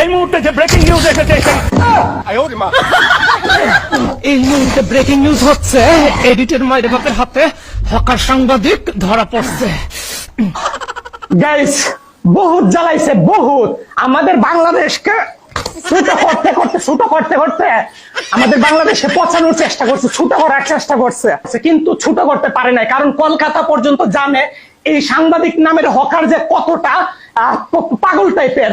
এই মুহূর্তে যে ব্রেকিং নিউজ এসেছে এই মুহূর্তে ব্রেকিং নিউজ হচ্ছে এডিটের মায়ের বাপের হাতে হকার সাংবাদিক ধরা পড়ছে। গাইস বহুত জ্বালাইছে বহুত। আমাদের বাংলাদেশকে ছোট করতে করতে ছোট করতে করতে আমাদের বাংলাদেশে পচানোর চেষ্টা করছে ছোট করার চেষ্টা করছে। কিন্তু ছোট করতে পারে নাই কারণ কলকাতা পর্যন্ত জানে এই সাংবাদিক নামের হকার যে কতটা পাগল টাইপের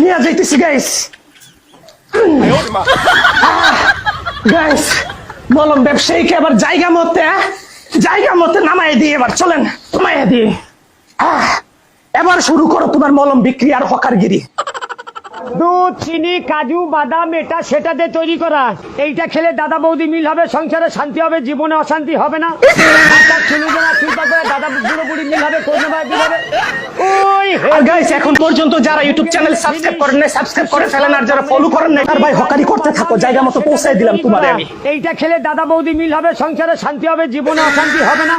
নিয়ে যাইতেছি গাইস গাইস বললাম ব্যবসায়ীকে এবার জায়গা মতে জায়গা মতে নামাই দিয়ে এবার চলেন নামাইয়া দিয়ে। এবার শুরু করো তোমার মলম বিক্রি আর হকারগিরি। দুধ চিনি, কাজু, বাদাম, এটা সেটা দিয়ে তৈরি করা। এইটা খেলে দাদা বৌদি মিল হবে, সংসারে শান্তি হবে, জীবনে অশান্তি হবে না। চুলু চিন্তা করে দাদা বুড়ো বুড়ি মিল হবে কোনো মিল হবে ওই হে আর গাইস এখন পর্যন্ত যারা ইউটিউব চ্যানেল সাবস্ক্রাইব করেন নাই সাবস্ক্রাইব করে ফেলেন আর যারা ফলো করেন নাই তার ভাই হকারি করতে থাকো জায়গা মতো পৌঁছাই দিলাম তোমারে আমি এইটা খেলে দাদা বৌদি মিল হবে সংসারে শান্তি হবে জীবনে অশান্তি হবে না।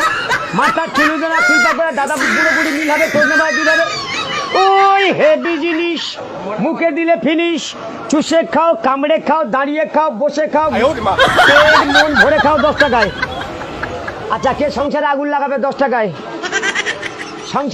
মাথা চুলু দেওয়া চিন্তা করে দাদা বুড়ো বুড়ি মিল হবে কোনো মিল হবে। ওই হেভি জিনিস মুখে দিলে ফিনিশ চুষে খাও কামড়ে খাও দাঁড়িয়ে খাও বসে খাও। মন ভরে খাও দশ টাকায়। আচ্ছা কে সংসারে আগুন লাগাবে দশ টাকায়? সংসার